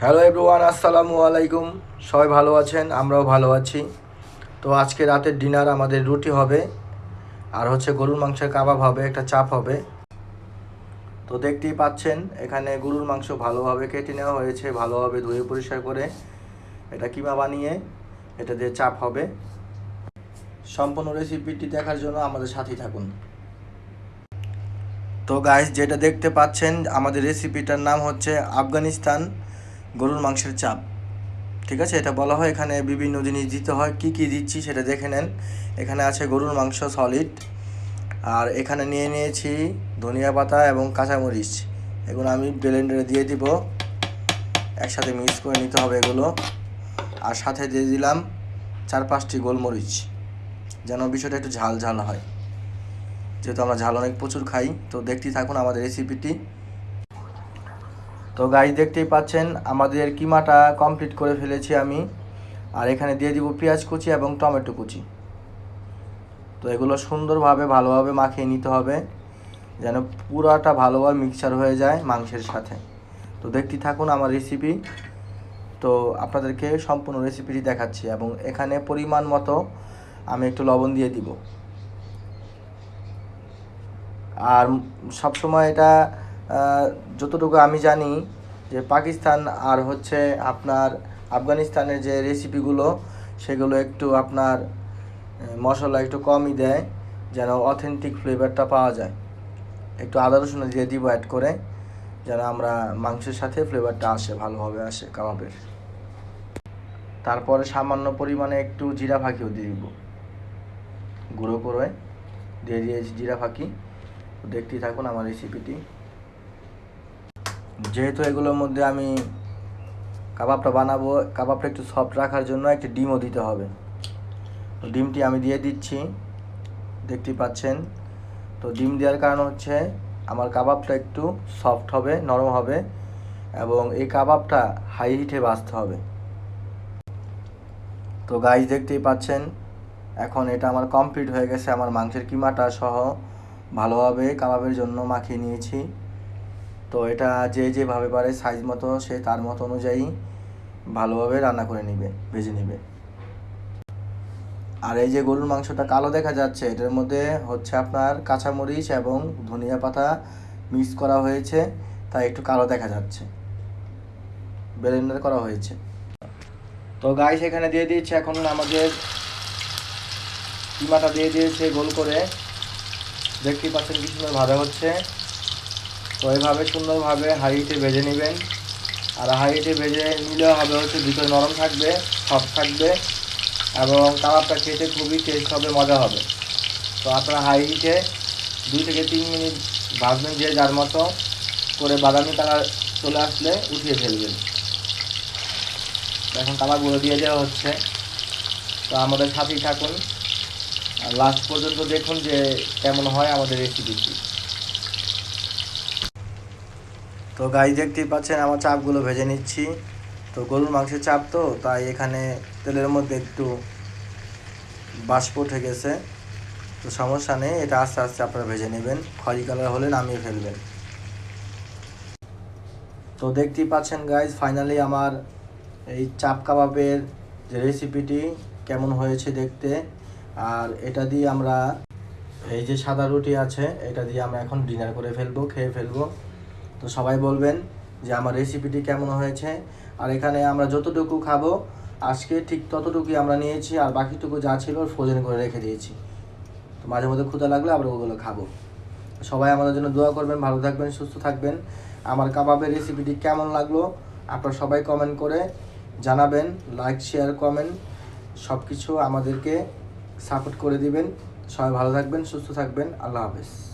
Hello everyone আসসালামু আলাইকুম সবাই ভালো আছেন? আমরাও ভালো আছি। তো আজকে রাতের ডিনার আমাদের রুটি হবে, আর হচ্ছে গরুর মাংসের কাবাব হবে, একটা চাপ হবে। তো দেখতেই পাচ্ছেন, এখানে গরুর মাংস ভালোভাবে কেটে নেওয়া হয়েছে, ভালোভাবে ধুয়ে পরিষ্কার করে। এটা কিমা বানিয়ে, এটা দিয়ে চাপ হবে। সম্পূর্ণ রেসিপিটি দেখার জন্য আমাদের সাথেই থাকুন। তো গাইস যেটা দেখতে পাচ্ছেন, আমাদের রেসিপিটার নাম হচ্ছে আফগানিস্তান। গরুর মাংসের চাপ। ঠিক আছে? এটা বলা হয় এখানে বিভিন্ন জিনিস দিতে হয়। কি কি দিচ্ছি সেটা দেখে নেন। এখানে আছে গরুর মাংস সলিড আর এখানে নিয়ে নিয়েছি ধনিয়া পাতা এবং কাঁচামরিচ। এগুলো আমি ব্লেন্ডারে দিয়ে দিব। একসাথে মিক্স করে নিতে হবে এগুলো। আর সাথে দিয়ে দিলাম চার পাঁচটি গোলমরিচ। যেন বিষয়টা একটু ঝাল ঝাল হয়। যেহেতু আমরা ঝাল অনেক প্রচুর খাই, তো দেখতেই থাকুন আমাদের রেসিপিটি তো গাইজ দেখতেই পাচ্ছেন, আমাদের কিমাটা কমপ্লিট করে ফেলেছি আমি। আর এখানে দিয়ে দিব পেঁয়াজ কুচি এবং টমেটো কুচি। তো এগুলো সুন্দরভাবে, ভালোভাবে মাখিয়ে নিতে হবে, যেন পুরাটা ভালোভাবে মিক্সচার হয়ে যায় মাংসের সাথে। তো দেখতেই থাকুন আমার রেসিপি তো আপনাদেরকে সম্পূর্ণ রেসিপিটি দেখাচ্ছি এবং এখানে পরিমাণ মতো আমি একটু লবণ দিয়ে দিব। আর সবসময় এটা যতটুকু আমি জানি যে পাকিস্তান আর হচ্ছে আপনার আফগানিস্তানের যে রেসিপিগুলো সেগুলো একটু আপনার মশলা একটু কমই দেয়, যেন অথেন্টিক ফ্লেভারটা পাওয়া যায়। একটু আদা রসুন দিয়ে দিব অ্যাড করে, যেন আমরা মাংসের সাথে ফ্লেভারটা আসে, ভালোভাবে আসে কাবাবের। তারপরে সামান্য পরিমাণে একটু জিরা ফাঁকিও দিয়ে দিব। গুঁড়ো করে দিয়ে দিয়েছি জিরা ফাঁকি। দেখতেই থাকুন আমার রেসিপিটি যেহেতু এগুলোর মধ্যে আমি কাবাবটা বানাবো, কাবাবটা একটু সফট রাখার জন্য একটি ডিমও দিতে হবে। ডিমটি আমি দিয়ে দিচ্ছি, দেখতেই পাচ্ছেন। তো ডিম দেওয়ার কারণ হচ্ছে আমার কাবাবটা একটু সফট হবে, নরম হবে এবং এই কাবাবটা হাই হিটে ভাজতে হবে। তো গাইজ দেখতেই পাচ্ছেন, এখন এটা আমার কমপ্লিট হয়ে গেছে। আমার মাংসের কিমাটা সহ ভালোভাবে কাবাবের জন্য মাখিয়ে নিয়েছি। তো এটা যে যেভাবে পারে সাইজ মতো, সে তার মতো অনুযায়ী ভালোভাবে রান্না করে নেবে, ভেজে নেবে। আর এই যে গরুর মাংসটা কালো দেখা যাচ্ছে, এটার মধ্যে হচ্ছে আপনার কাঁচামরিচ এবং ধনিয়া পাতা মিক্স করা হয়েছে, তাই একটু কালো দেখা যাচ্ছে। ব্লেন্ডার করা হয়েছে। তো গাইস এখানে দিয়ে দিয়েছে এখন আমাদের কিমাটা দিয়ে দিয়েছে গোল করে। দেখতেই পাচ্ছেন কি ভাজা হচ্ছে। তো এইভাবে সুন্দরভাবে হাইটে ভেজে নেবেন। আর হাইটে ভেজে নিলে হবে হচ্ছে ভিতরে নরম থাকবে, সফট থাকবে এবং কাবাবটা খেতে খুবই টেস্ট হবে, মজা হবে। তো আপনারা হিটে দুই থেকে তিন মিনিট ভাজবেন যে যার মতো করে বাদামি কালার চলে আসলে উঠিয়ে ফেলবেন। এখন কাবাবগুলো দিয়ে দেওয়া হচ্ছে। তো আমাদের সাথেই থাকুন। আর লাস্ট পর্যন্ত দেখুন যে কেমন হয় আমাদের রেসিপিটি তো গাই দেখতেই পাচ্ছেন, আমার চাপগুলো ভেজে নিচ্ছি। তো গরুর মাংসের চাপ তো, তাই এখানে তেলের মধ্যে একটু বাষ্প উঠে গেছে। তো সমস্যা নেই, এটা আস্তে আস্তে আপনারা ভেজে নেবেন। খয়রি কালার হলে নামিয়ে ফেলবেন। তো দেখতেই পাচ্ছেন গাইজ ফাইনালি আমার এই চাপ কাবাবের যে রেসিপিটি কেমন হয়েছে দেখতে। আর এটা দিয়ে আমরা, এই যে সাদা রুটি আছে, এটা দিয়ে আমরা এখন ডিনার করে ফেলব, খেয়ে ফেলব। তো সবাই বলবেন যে আমার রেসিপিটি কেমন হয়েছে। আর এখানে আমরা যতটুকু খাব, আজকে ঠিক ততটুকুই আমরা নিয়েছি, আর বাকিটুকু যা ছিল ফ্রোজেন করে রেখে দিয়েছি। তো মাঝে মধ্যে ক্ষুধা লাগলে আমরা ওগুলো খাব। সবাই আমাদের জন্য দোয়া করবেন, ভালো থাকবেন, সুস্থ থাকবেন। আমার কাবাবের রেসিপিটি কেমন লাগল আপনারা সবাই কমেন্ট করে জানাবেন লাইক শেয়ার কমেন্ট সব কিছু আমাদেরকে সাপোর্ট করে দিবেন। সবাই ভালো থাকবেন, সুস্থ থাকবেন, আল্লাহ হাফেজ।